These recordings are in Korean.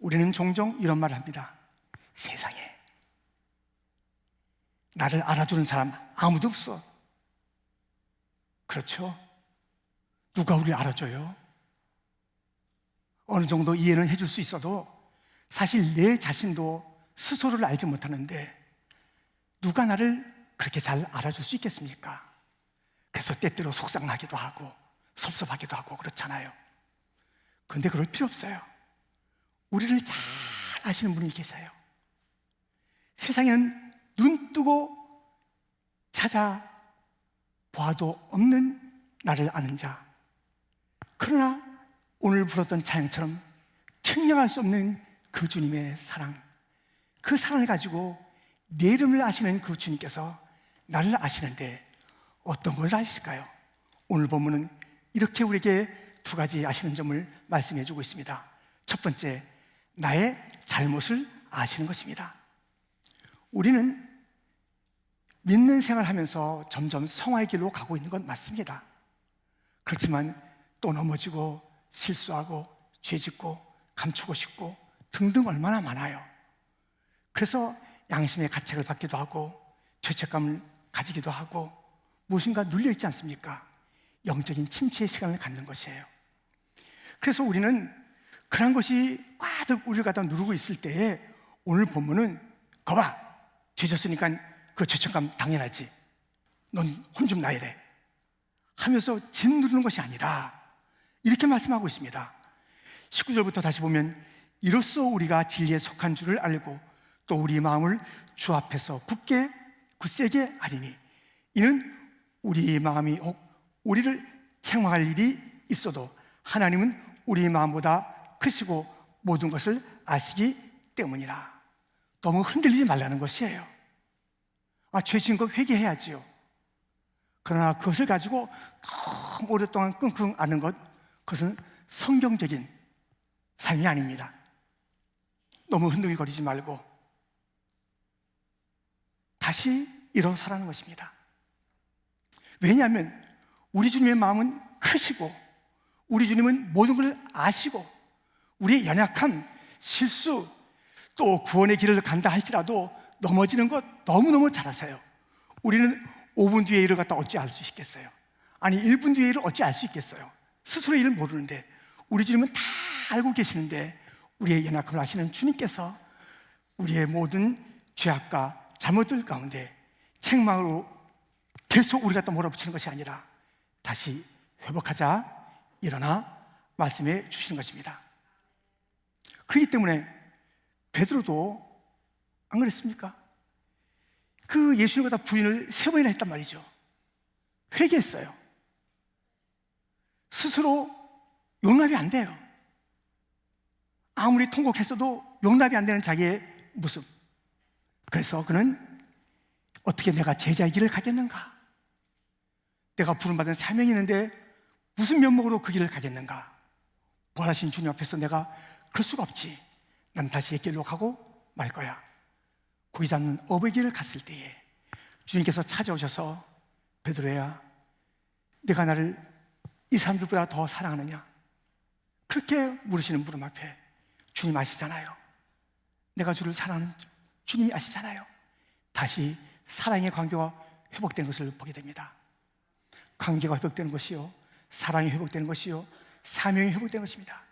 우리는 종종 이런 말을 합니다. 세상에 나를 알아주는 사람 아무도 없어. 그렇죠? 누가 우리를 알아줘요? 어느 정도 이해는 해줄 수 있어도 사실 내 자신도 스스로를 알지 못하는데 누가 나를 그렇게 잘 알아줄 수 있겠습니까? 그래서 때때로 속상하기도 하고 섭섭하기도 하고 그렇잖아요. 그런데 그럴 필요 없어요. 우리를 잘 아시는 분이 계세요. 세상에는 눈 뜨고 찾아 봐도 없는 나를 아는 자. 그러나 오늘 불었던 찬양처럼 측량할 수 없는 그 주님의 사랑. 그 사랑을 가지고 내 이름을 아시는 그 주님께서 나를 아시는데 어떤 걸 아실까요? 오늘 보면은 이렇게 우리에게 두 가지 아시는 점을 말씀해 주고 있습니다. 첫 번째, 나의 잘못을 아시는 것입니다. 우리는 믿는 생활 하면서 점점 성화의 길로 가고 있는 건 맞습니다. 그렇지만 또 넘어지고 실수하고 죄 짓고 감추고 싶고 등등 얼마나 많아요. 그래서 양심의 가책을 받기도 하고 죄책감을 가지기도 하고 무엇인가 눌려 있지 않습니까? 영적인 침체의 시간을 갖는 것이에요. 그래서 우리는 그런 것이 꽉득 우리를 갖다 누르고 있을 때에 오늘 본문은 거봐 죄졌으니까 그 죄책감 당연하지. 넌 혼 좀 나야 돼. 하면서 짓누르는 것이 아니라 이렇게 말씀하고 있습니다. 19절부터 다시 보면 이로써 우리가 진리에 속한 줄을 알고 또 우리 마음을 주 앞에서 굳게 굳세게 하리니 이는 우리 마음이 혹 우리를 책망할 일이 있어도 하나님은 우리 마음보다 크시고 모든 것을 아시기 때문이라. 너무 흔들리지 말라는 것이에요. 아, 죄 지은 거 회개해야지요. 그러나 그것을 가지고 너무 오랫동안 끙끙 앓는 것 그것은 성경적인 삶이 아닙니다. 너무 흔들거리지 말고 다시 일어서라는 것입니다. 왜냐하면 우리 주님의 마음은 크시고 우리 주님은 모든 걸 아시고 우리의 연약함, 실수 또 구원의 길을 간다 할지라도 넘어지는 것 너무너무 잘 아세요. 우리는 5분 뒤에 일을 갖다 어찌 알 수 있겠어요? 아니 1분 뒤에 일을 어찌 알 수 있겠어요? 스스로 일을 모르는데 우리 주님은 다 알고 계시는데 우리의 연약함을 아시는 주님께서 우리의 모든 죄악과 잘못들 가운데 책망으로 계속 우리 갖다 몰아붙이는 것이 아니라 다시 회복하자 일어나 말씀해 주시는 것입니다. 그렇기 때문에 베드로도 안 그랬습니까? 그 예수님보다 부인을 세 번이나 했단 말이죠. 회개했어요. 스스로 용납이 안 돼요. 아무리 통곡했어도 용납이 안 되는 자기의 모습. 그래서 그는 어떻게 내가 제자의 길을 가겠는가? 내가 부름받은 사명이 있는데 무슨 면목으로 그 길을 가겠는가? 부활하신 주님 앞에서 내가 그럴 수가 없지. 난 다시 옛 길로 가고 말 거야. 고기 잡는 어부의 길을 갔을 때에 주님께서 찾아오셔서 베드로야, 내가 나를 이 사람들보다 더 사랑하느냐? 그렇게 물으시는 물음 앞에 주님 아시잖아요. 내가 주를 사랑하는 주님이 아시잖아요. 다시 사랑의 관계가 회복되는 것을 보게 됩니다. 관계가 회복되는 것이요. 사랑이 회복되는 것이요. 사명이 회복되는 것입니다.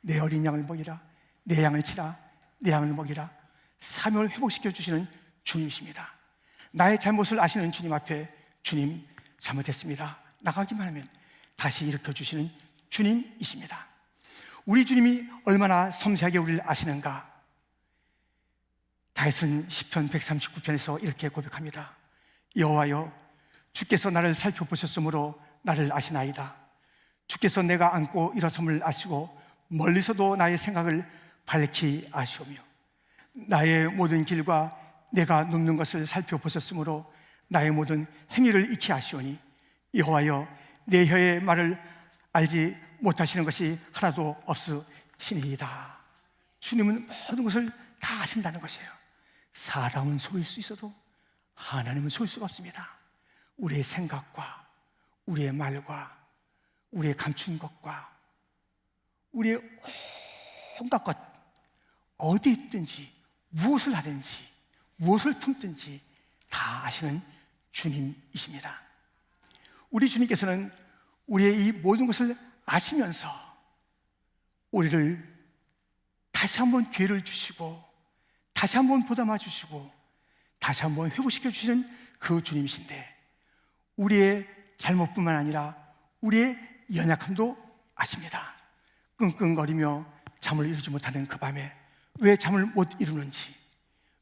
내 어린 양을 먹이라. 내 양을 치라. 내 양을 먹이라. 사명을 회복시켜 주시는 주님이십니다. 나의 잘못을 아시는 주님 앞에 주님 잘못했습니다. 나가기만 하면 다시 일으켜 주시는 주님이십니다. 우리 주님이 얼마나 섬세하게 우리를 아시는가 다윗은 시편 139편에서 이렇게 고백합니다. 여호와여 주께서 나를 살펴보셨으므로 나를 아시나이다. 주께서 내가 안고 일어섬을 아시고 멀리서도 나의 생각을 밝히 아시오며 나의 모든 길과 내가 눕는 것을 살펴보셨으므로 나의 모든 행위를 익히 아시오니 여호와여 내 혀의 말을 알지 못하시는 것이 하나도 없으시니이다. 주님은 모든 것을 다 아신다는 것이에요. 사람은 속일 수 있어도 하나님은 속일 수가 없습니다. 우리의 생각과 우리의 말과 우리의 감춘 것과 우리의 온갖 것 어디 있든지 무엇을 하든지 무엇을 품든지 다 아시는 주님이십니다. 우리 주님께서는 우리의 이 모든 것을 아시면서 우리를 다시 한번 기회를 주시고 다시 한번 보담아 주시고 다시 한번 회복시켜 주시는 그 주님이신데 우리의 잘못뿐만 아니라 우리의 연약함도 아십니다. 끙끙거리며 잠을 이루지 못하는 그 밤에 왜 잠을 못 이루는지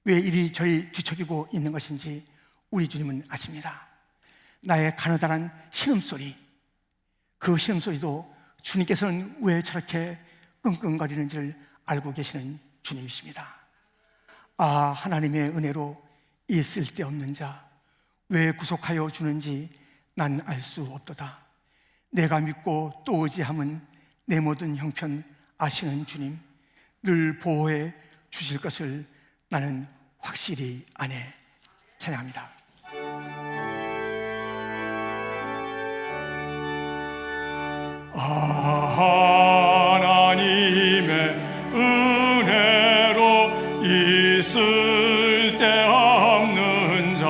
왜 일이 저희 뒤척이고 있는 것인지 우리 주님은 아십니다. 나의 가느다란 신음소리 그 신음소리도 주님께서는 왜 저렇게 끙끙거리는지를 알고 계시는 주님이십니다. 아, 하나님의 은혜로 이 쓸데없는 자, 왜 구속하여 주는지 난 알 수 없도다. 내가 믿고 또 의지함은 내 모든 형편 아시는 주님, 늘 보호해 주실 것을 나는 확실히 아네. 찬양합니다. 하나님의 은혜로 있을 데 없는 자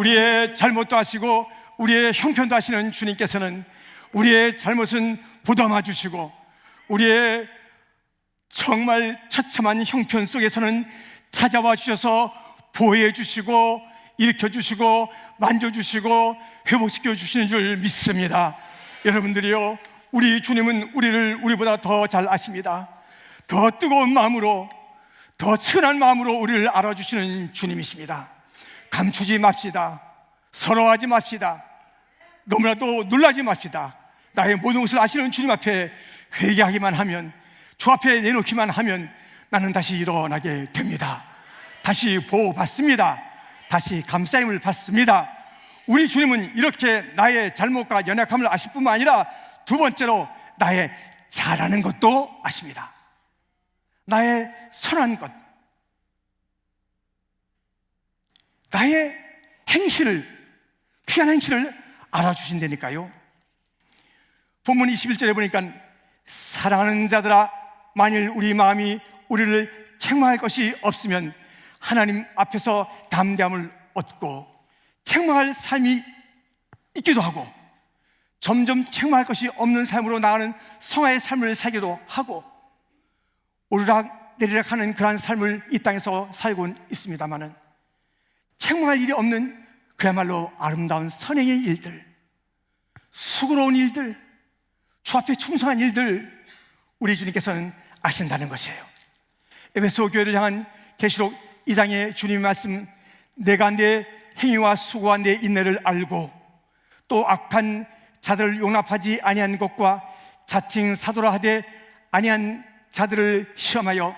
우리의 잘못도 하시고 우리의 형편도 하시는 주님께서는 우리의 잘못은 보담아 주시고 우리의 정말 처참한 형편 속에서는 찾아와 주셔서 보호해 주시고 일으켜 주시고 만져 주시고 회복시켜 주시는 줄 믿습니다. 여러분들이요, 우리 주님은 우리를 우리보다 더 잘 아십니다. 더 뜨거운 마음으로 더 친한 마음으로 우리를 알아주시는 주님이십니다. 감추지 맙시다. 서러워하지 맙시다. 너무나도 놀라지 맙시다. 나의 모든 것을 아시는 주님 앞에 회개하기만 하면 주 앞에 내놓기만 하면 나는 다시 일어나게 됩니다. 다시 보호받습니다. 다시 감싸임을 받습니다. 우리 주님은 이렇게 나의 잘못과 연약함을 아실 뿐만 아니라 두 번째로 나의 잘하는 것도 아십니다. 나의 선한 것, 나의 행실을, 귀한 행실을 알아주신다니까요. 본문 21절에 보니까 사랑하는 자들아 만일 우리 마음이 우리를 책망할 것이 없으면 하나님 앞에서 담대함을 얻고 책망할 삶이 있기도 하고 점점 책망할 것이 없는 삶으로 나가는 성화의 삶을 살기도 하고 오르락 내리락 하는 그러한 삶을 이 땅에서 살고 있습니다마는 책망할 일이 없는 그야말로 아름다운 선행의 일들 수고로운 일들 주 앞에 충성한 일들 우리 주님께서는 아신다는 것이에요. 에베소 교회를 향한 계시록 2장의 주님의 말씀 내가 내 행위와 수고와 내 인내를 알고 또 악한 자들을 용납하지 아니한 것과 자칭 사도라 하되 아니한 자들을 시험하여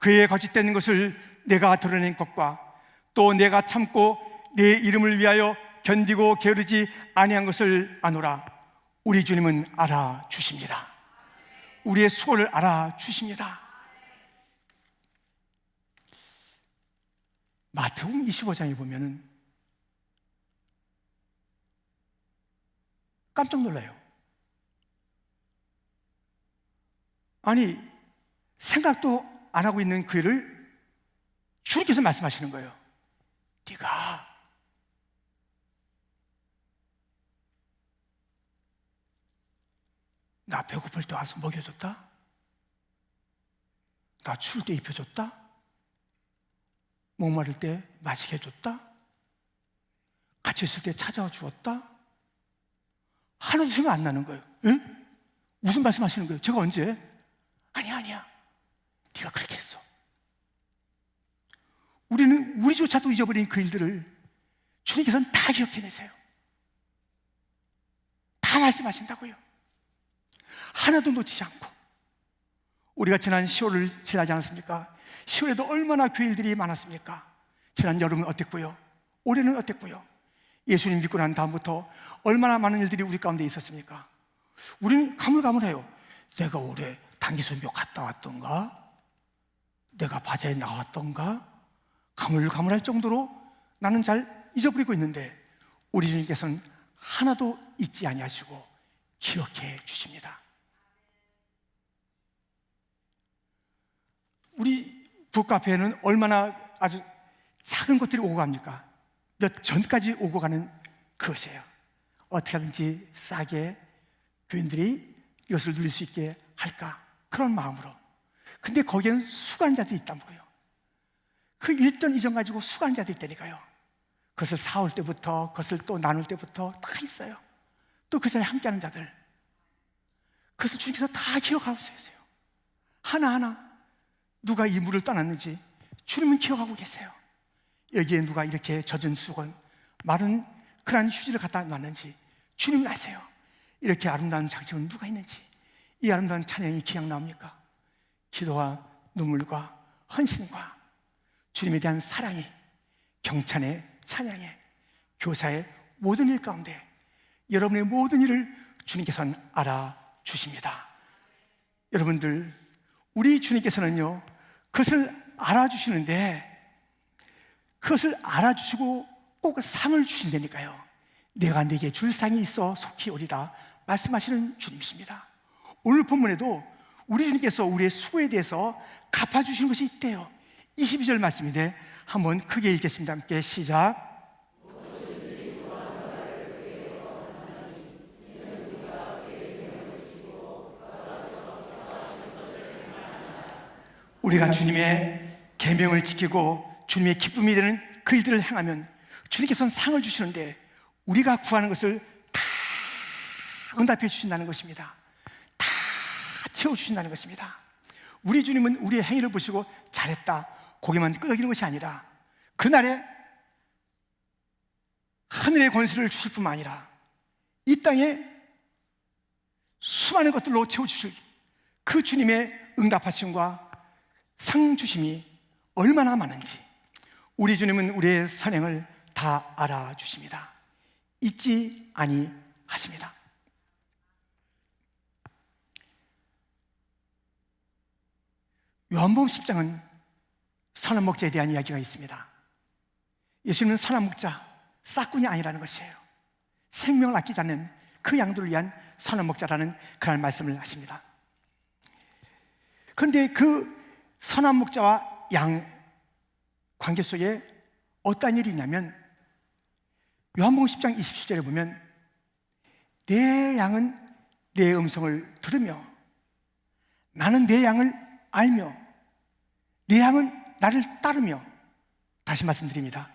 그의 거짓된 것을 내가 드러낸 것과 또 내가 참고 내 이름을 위하여 견디고 게으르지 아니한 것을 아노라 우리 주님은 알아 주십니다 우리의 수고를 알아 주십니다 마태복음 25장에 보면은 깜짝 놀라요. 아니 생각도 안 하고 있는 그 일을 주님께서 말씀하시는 거예요. 네가 나 배고플 때 와서 먹여줬다? 나 추울 때 입혀줬다? 목마를 때 마시게 해줬다? 같이 있을 때 찾아와 주었다? 하나도 생각 안 나는 거예요. 응? 무슨 말씀 하시는 거예요? 제가 언제? 아니야, 아니야. 네가 그렇게 했어. 우리는 우리조차도 잊어버린 그 일들을 주님께서는 다 기억해내세요. 다 말씀하신다고요. 하나도 놓치지 않고. 우리가 지난 10월을 지나지 않았습니까? 10월에도 얼마나 교회 일들이 많았습니까? 지난 여름은 어땠고요? 올해는 어땠고요? 예수님 믿고 난 다음부터 얼마나 많은 일들이 우리 가운데 있었습니까? 우리는 가물가물해요. 내가 올해 단기 선교 갔다 왔던가? 내가 바자에 나왔던가? 가물가물할 정도로 나는 잘 잊어버리고 있는데 우리 주님께서는 하나도 잊지 아니하시고 기억해 주십니다. 우리 북카페에는 얼마나 아주 작은 것들이 오고 갑니까? 몇 전까지 오고 가는 그것이에요. 어떻게 하든지 싸게 교인들이 이것을 누릴 수 있게 할까? 그런 마음으로. 근데 거기에는 수간자들이 있다고요. 그 일전 이전 가지고 수간자들이 있다니까요. 그것을 사올 때부터, 그것을 또 나눌 때부터 다 있어요. 또 그 전에 함께하는 자들. 그래서 주님께서 다 기억하고 계세요. 하나하나 누가 이 물을 떠났는지 주님은 기억하고 계세요. 여기에 누가 이렇게 젖은 수건, 마른 그런 휴지를 갖다 놨는지 주님은 아세요. 이렇게 아름다운 장식은 누가 있는지 이 아름다운 찬양이 기억 나옵니까? 기도와 눈물과 헌신과 주님에 대한 사랑이 경찬의 찬양의 교사의 모든 일 가운데 여러분의 모든 일을 주님께서는 알아주십니다. 여러분들, 우리 주님께서는요, 그것을 알아주시는데, 그것을 알아주시고 꼭 상을 주신다니까요. 내가 네게 줄 상이 있어 속히 오리라 말씀하시는 주님이십니다. 오늘 본문에도 우리 주님께서 우리의 수고에 대해서 갚아주시는 것이 있대요. 22절 말씀인데 한번 크게 읽겠습니다. 함께 시작. 우리가 주님의 계명을 지키고 주님의 기쁨이 되는 그 일들을 행하면 주님께서는 상을 주시는데 우리가 구하는 것을 다 응답해 주신다는 것입니다. 다 채워 주신다는 것입니다. 우리 주님은 우리의 행위를 보시고 잘했다 고개만 끄덕이는 것이 아니라 그날에 하늘의 권세를 주실 뿐만 아니라 이 땅에 수많은 것들로 채워 주실 그 주님의 응답하심과 상 주심이 얼마나 많은지 우리 주님은 우리의 선행을 다 알아주십니다. 잊지 아니하십니다. 요한복음 10장은 선한 목자에 대한 이야기가 있습니다. 예수님은 선한 목자, 싹군이 아니라는 것이에요. 생명을 아끼지 않는 그 양들을 위한 선한 목자라는 그런 말씀을 하십니다. 그런데 그 선한 목자와 양 관계 속에 어떤 일이 있냐면 요한복음 10장 27절에 보면 내 양은 내 음성을 들으며 나는 내 양을 알며 내 양은 나를 따르며 다시 말씀드립니다.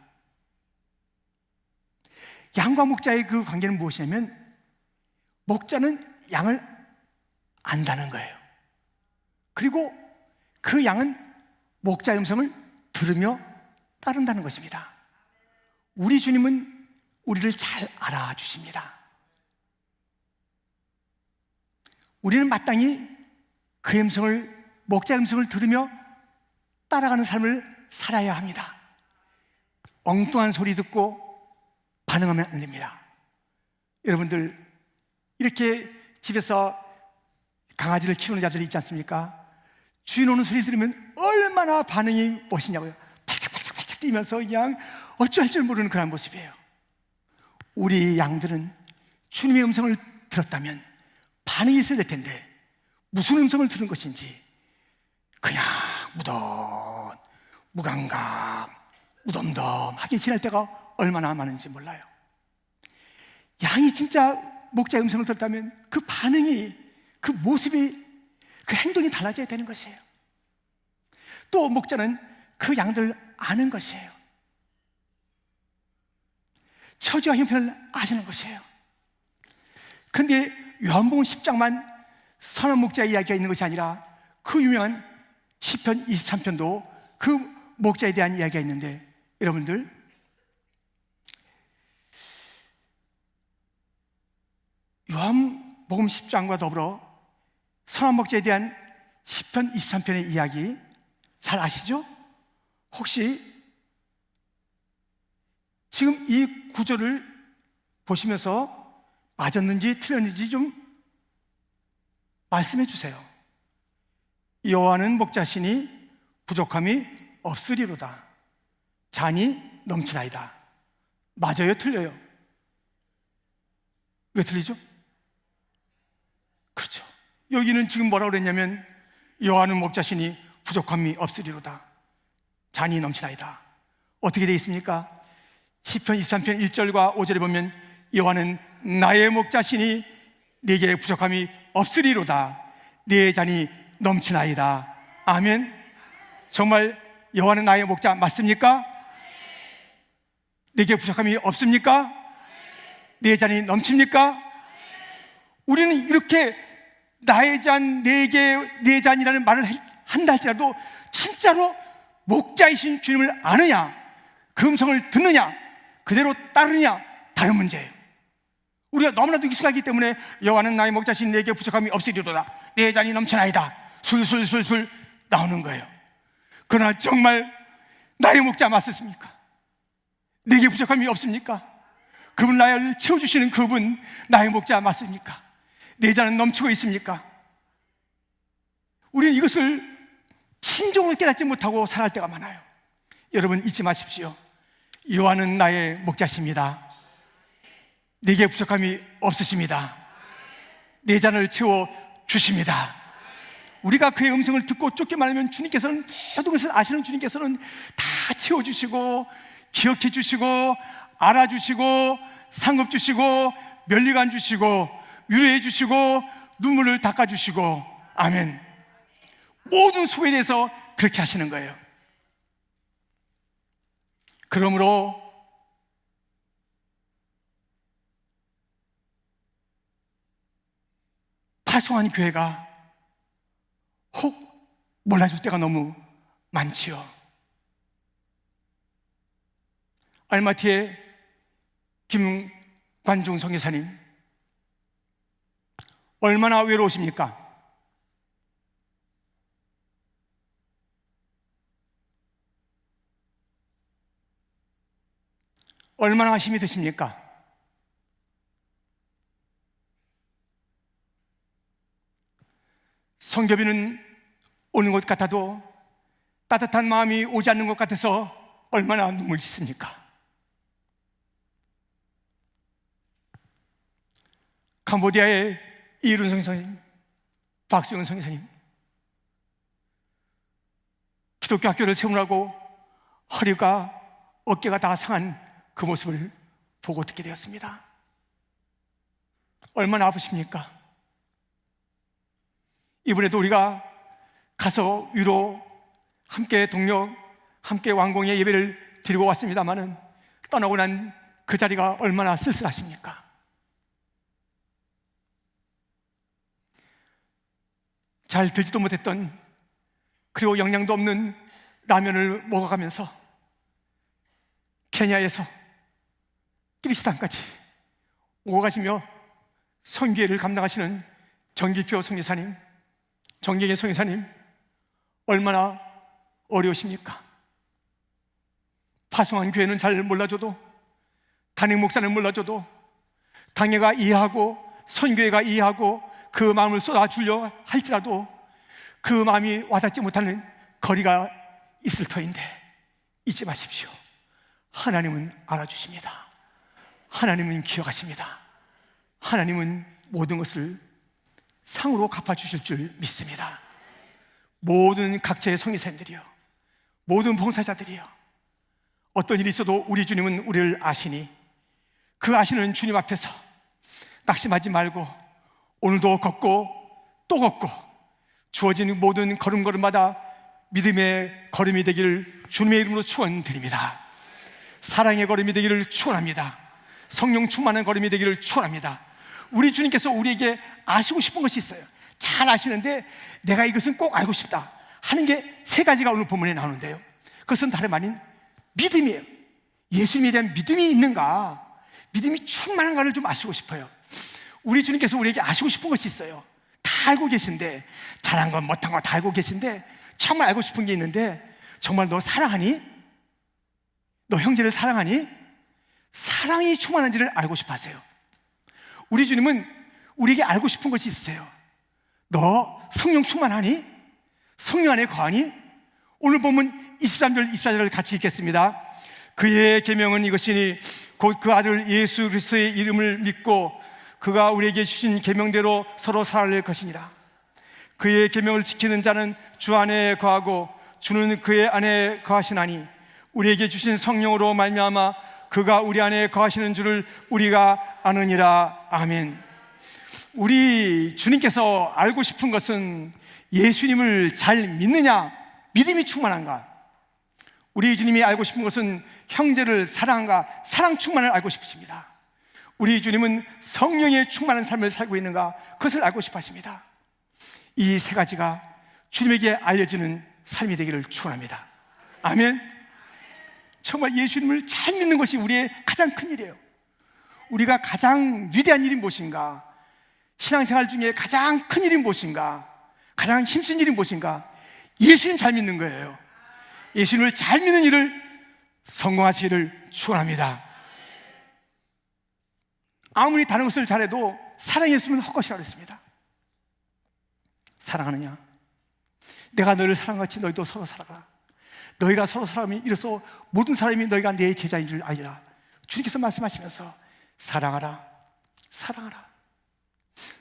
양과 목자의 그 관계는 무엇이냐면 목자는 양을 안다는 거예요. 그리고 그 양은 목자의 음성을 들으며 따른다는 것입니다. 우리 주님은 우리를 잘 알아 주십니다. 우리는 마땅히 그 음성을, 목자의 음성을 들으며 따라가는 삶을 살아야 합니다. 엉뚱한 소리 듣고 반응하면 안 됩니다. 여러분들, 이렇게 집에서 강아지를 키우는 자들이 있지 않습니까? 주인 오는 소리 들으면 얼마나 반응이 멋있냐고요. 팔짝팔짝팔짝 뛰면서 그냥 어찌할 줄 모르는 그런 모습이에요. 우리 양들은 주님의 음성을 들었다면 반응이 있어야 될 텐데 무슨 음성을 들은 것인지 그냥 무덤, 무감각, 무덤덤하게 지낼 때가 얼마나 많은지 몰라요. 양이 진짜 목자의 음성을 들었다면 그 반응이, 그 모습이, 그 행동이 달라져야 되는 것이에요. 또 목자는 그 양들을 아는 것이에요. 처지와 형편을 아시는 것이에요. 근데 요한복음 10장만 선한 목자의 이야기가 있는 것이 아니라 그 유명한 10편 23편도 그 목자에 대한 이야기가 있는데 여러분들 요한 복음 10장과 더불어 선한 목자에 대한 10편 23편의 이야기 잘 아시죠? 혹시 지금 이 구절을 보시면서 맞았는지 틀렸는지 좀 말씀해 주세요. 여호와는 목자시니 부족함이 없으리로다. 잔이 넘치나이다. 맞아요, 틀려요? 왜 틀리죠? 그렇죠. 여기는 지금 뭐라고 그랬냐면 여호와는 목자시니 부족함이 없으리로다. 잔이 넘치나이다. 어떻게 되어 있습니까? 10편 23편 1절과 5절에 보면 여호와는 나의 목자시니 네게 부족함이 없으리로다. 네 잔이 넘치나이다. 아멘. 정말 여호와는 나의 목자 맞습니까? 네게 부족함이 없습니까? 네 잔이 넘칩니까? 우리는 이렇게 나의 잔, 네개, 네 잔이라는 말을 한다 할지라도 진짜로 목자이신 주님을 아느냐, 그 음성을 듣느냐, 그대로 따르느냐, 다른 문제예요. 우리가 너무나도 익숙하기 때문에 여호와는 나의 목자신 내게 부족함이 없으리로다. 내 잔이 넘쳐나이다. 술술술술 나오는 거예요. 그러나 정말 나의 목자 맞습니까? 내게 부족함이 없습니까? 그분 나를 채워주시는 그분 나의 목자 맞습니까? 내 잔은 넘치고 있습니까? 우리는 이것을 진정으로 깨닫지 못하고 살아갈 때가 많아요. 여러분 잊지 마십시오. 요한은 나의 목자십니다. 내게 부족함이 없으십니다. 내 잔을 채워 주십니다. 우리가 그의 음성을 듣고 쫓게 말하면 주님께서는 모든 것을 아시는 주님께서는 다 채워주시고 기억해 주시고 알아주시고 상급 주시고 면리관 주시고 위로해 주시고 눈물을 닦아 주시고 아멘. 모든 수고에 대해서 그렇게 하시는 거예요. 그러므로 파송한 교회가 혹 몰라줄 때가 너무 많지요. 얼마 뒤에 김관중 성교사님 얼마나 외로우십니까? 얼마나 힘이 드십니까? 성교비는 오는 것 같아도 따뜻한 마음이 오지 않는 것 같아서 얼마나 눈물 짓습니까? 캄보디아의 이룬성 선생님, 박수영 선생님, 기독교 학교를 세우라고 허리가 어깨가 다 상한 그 모습을 보고 듣게 되었습니다. 얼마나 아프십니까? 이번에도 우리가 가서 위로 함께 동력, 함께 왕궁의 예배를 드리고 왔습니다마는 떠나고 난 그 자리가 얼마나 쓸쓸하십니까? 잘 들지도 못했던 그리고 영양도 없는 라면을 먹어가면서 케냐에서 키리스탄까지 오고 가시며 성교회를 감당하시는 정기표 성리사님, 정경의 성리사님 얼마나 어려우십니까? 파송한 교회는 잘 몰라줘도 단임 목사는 몰라줘도 당회가 이해하고 선교회가 이해하고 그 마음을 쏟아주려 할지라도 그 마음이 와닿지 못하는 거리가 있을 터인데 잊지 마십시오. 하나님은 알아주십니다. 하나님은 기억하십니다. 하나님은 모든 것을 상으로 갚아주실 줄 믿습니다. 모든 각자의 성의사님들이요. 모든 봉사자들이요. 어떤 일이 있어도 우리 주님은 우리를 아시니 그 아시는 주님 앞에서 낙심하지 말고 오늘도 걷고 또 걷고 주어진 모든 걸음걸음마다 믿음의 걸음이 되기를 주님의 이름으로 축원드립니다. 사랑의 걸음이 되기를 축원합니다. 성령 충만한 걸음이 되기를 축원합니다. 우리 주님께서 우리에게 아시고 싶은 것이 있어요. 잘 아시는데 내가 이것은 꼭 알고 싶다 하는 게 세 가지가 오늘 본문에 나오는데요. 그것은 다름 아닌 믿음이에요. 예수님에 대한 믿음이 있는가, 믿음이 충만한가를 좀 아시고 싶어요. 우리 주님께서 우리에게 아시고 싶은 것이 있어요. 다 알고 계신데 잘한 건 못한 건 다 알고 계신데 정말 알고 싶은 게 있는데 정말 너 사랑하니? 너 형제를 사랑하니? 사랑이 충만한지를 알고 싶어 하세요. 우리 주님은 우리에게 알고 싶은 것이 있어요. 너 성령 충만하니? 성령 안에 거하니? 오늘 보면 23절, 24절을 같이 읽겠습니다. 그의 계명은 이것이니 곧 그 아들 예수 그리스도의 이름을 믿고 그가 우리에게 주신 계명대로 서로 살아낼 것이니라. 그의 계명을 지키는 자는 주 안에 거하고 주는 그의 안에 거하시나니 우리에게 주신 성령으로 말미암아 그가 우리 안에 거하시는 줄을 우리가 아느니라. 아멘. 우리 주님께서 알고 싶은 것은 예수님을 잘 믿느냐, 믿음이 충만한가? 우리 주님이 알고 싶은 것은 형제를 사랑한가, 사랑 충만을 알고 싶으십니다. 우리 주님은 성령의 충만한 삶을 살고 있는가, 그것을 알고 싶어 하십니다. 이 세 가지가 주님에게 알려지는 삶이 되기를 축원합니다. 아멘. 정말 예수님을 잘 믿는 것이 우리의 가장 큰 일이에요. 우리가 가장 위대한 일이 무엇인가? 신앙생활 중에 가장 큰 일이 무엇인가? 가장 힘쓴 일이 무엇인가? 예수님 잘 믿는 거예요. 예수님을 잘 믿는 일을 성공하시기를 축원합니다. 아무리 다른 것을 잘해도 사랑했으면 헛것이라 그랬습니다. 사랑하느냐? 내가 너를 사랑같이 너희도 서로 살아라. 너희가 서로 사람이 이래서 모든 사람이 너희가 내 제자인 줄 알리라. 주님께서 말씀하시면서 사랑하라, 사랑하라.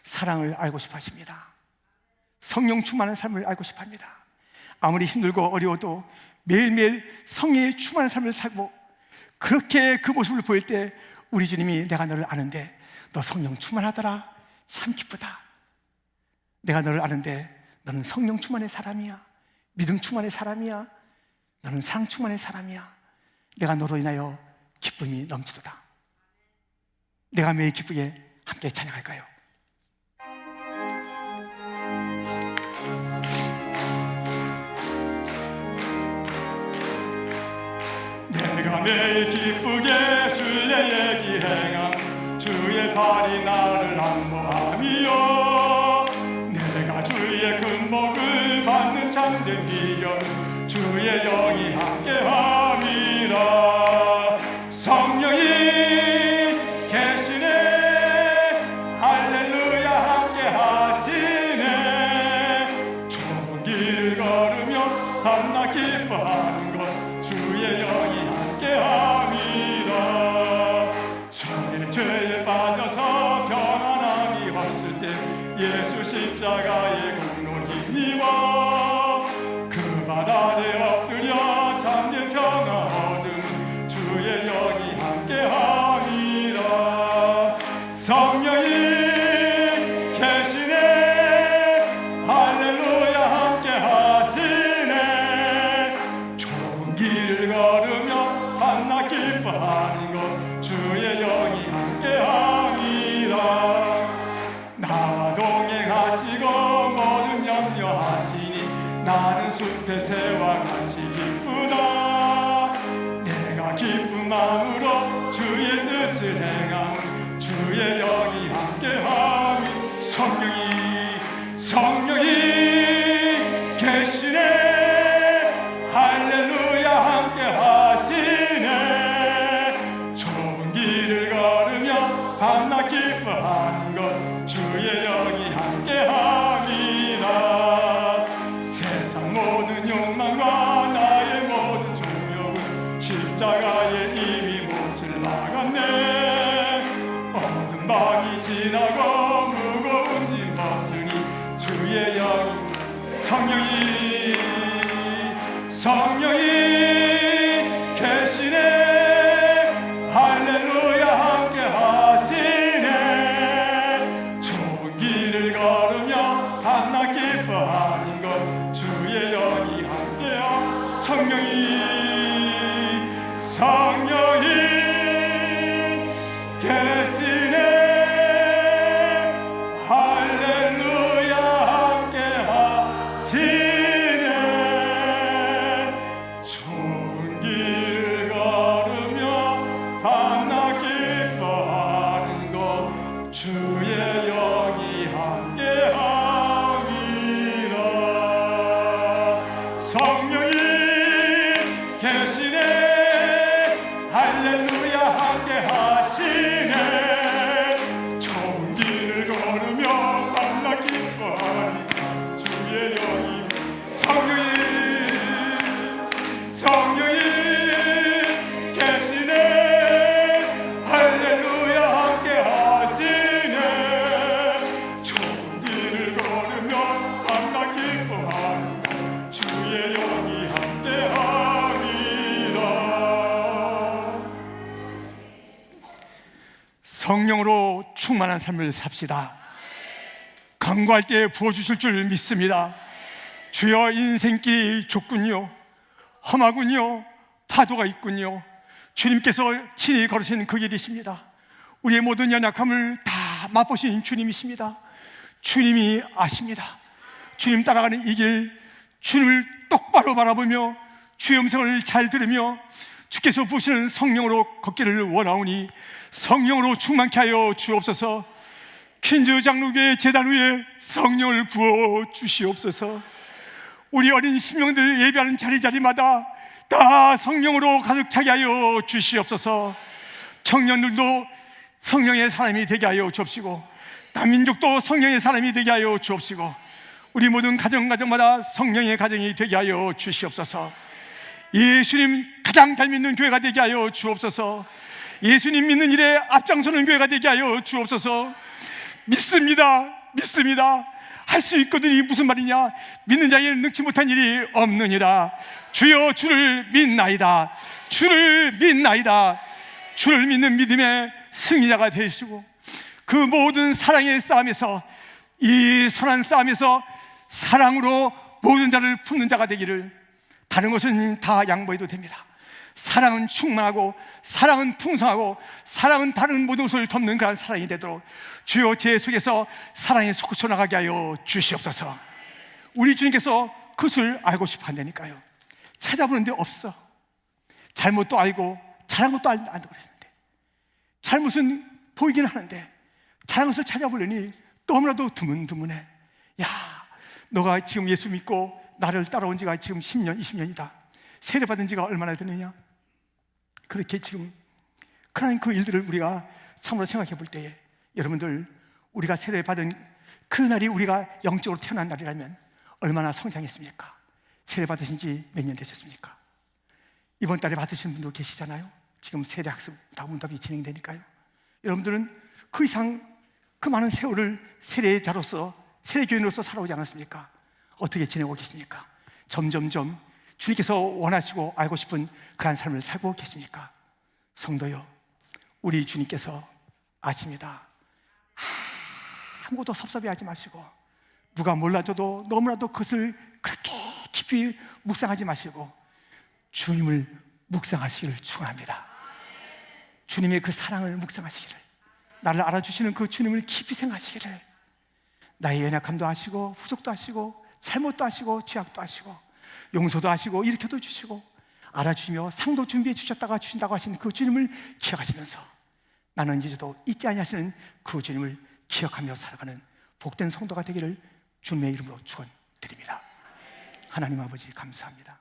사랑을 알고 싶어 하십니다. 성령 충만한 삶을 알고 싶어 합니다. 아무리 힘들고 어려워도 매일매일 성령의 충만한 삶을 살고 그렇게 그 모습을 보일 때 우리 주님이 내가 너를 아는데 너 성령 충만하더라. 참 기쁘다. 내가 너를 아는데 너는 성령 충만의 사람이야. 믿음 충만의 사람이야. 너는 사랑 충만의 사람이야. 내가 너로 인하여 기쁨이 넘치도다. 내가 매일 기쁘게 함께 찬양할까요? 내가 매일 기쁘게 순례의 기행함 주의 발이 나 주의 영이 성령이 성령이 삶을 삽시다. 강구할 때 부어주실 줄 믿습니다. 주여 인생길 좁군요. 험하군요. 파도가 있군요. 주님께서 친히 걸으신 그 길이십니다. 우리의 모든 연약함을 다 맛보신 주님이십니다. 주님이 아십니다. 주님 따라가는 이 길 주님을 똑바로 바라보며 주의 음성을 잘 들으며 주께서 부시는 성령으로 걷기를 원하오니 성령으로 충만케 하여 주옵소서 퀸즈 장로교회 재단 위에 성령을 부어 주시옵소서. 우리 어린 신령들 예배하는 자리자리마다 다 성령으로 가득 차게 하여 주시옵소서. 청년들도 성령의 사람이 되게 하여 주옵시고 다민족도 성령의 사람이 되게 하여 주옵시고 우리 모든 가정 가정마다 성령의 가정이 되게 하여 주시옵소서. 예수님 가장 잘 믿는 교회가 되게 하여 주옵소서. 예수님 믿는 일에 앞장서는 교회가 되게 하여 주옵소서 믿습니다. 믿습니다. 할 수 있거든이 무슨 말이냐? 믿는 자에는 능치 못한 일이 없느니라. 주여 주를 믿나이다. 주를 믿나이다. 주를 믿는 믿음의 승리자가 되시고 그 모든 사랑의 싸움에서 이 선한 싸움에서 사랑으로 모든 자를 품는 자가 되기를 다른 것은 다 양보해도 됩니다 사랑은 충만하고 사랑은 풍성하고 사랑은 다른 모든 것을 덮는 그런 사랑이 되도록 주여 제 속에서 사랑이 솟구쳐 나가게 하여 주시옵소서. 우리 주님께서 그것을 알고 싶어 한다니까요. 찾아보는데 없어. 잘못도 알고 잘한 것도 안- 안다고 그랬는데. 잘못은 보이긴 하는데 잘한 것을 찾아보려니 너무나도 드문드문해. 야 너가 지금 예수 믿고 나를 따라온 지가 지금 10년, 20년이다. 세례받은 지가 얼마나 되느냐 그렇게 지금 그런 그 일들을 우리가 참으로 생각해 볼 때에 여러분들 우리가 세례 받은 그 날이 우리가 영적으로 태어난 날이라면 얼마나 성장했습니까? 세례 받으신 지 몇 년 되셨습니까? 이번 달에 받으신 분도 계시잖아요. 지금 세례 학습 다 문답이 진행되니까요. 여러분들은 그 이상 그 많은 세월을 세례자로서 세례교인으로서 살아오지 않았습니까? 어떻게 지내고 계십니까? 점점점 주님께서 원하시고 알고 싶은 그한 삶을 살고 계십니까? 성도요, 우리 주님께서 아십니다. 아무것도 섭섭해하지 마시고 누가 몰라줘도 너무나도 그것을 그렇게 깊이 묵상하지 마시고 주님을 묵상하시기를 축원합니다. 주님의 그 사랑을 묵상하시기를 나를 알아주시는 그 주님을 깊이 생각하시기를 나의 연약함도 아시고 부족도 아시고 잘못도 아시고 죄악도 아시고 용서도 하시고 일으켜도 주시고 알아주시며 상도 준비해 주셨다가 주신다고 하신 그 주님을 기억하시면서 나는 이제도 잊지 아니하시는 그 주님을 기억하며 살아가는 복된 성도가 되기를 주님의 이름으로 축원드립니다. 하나님 아버지 감사합니다.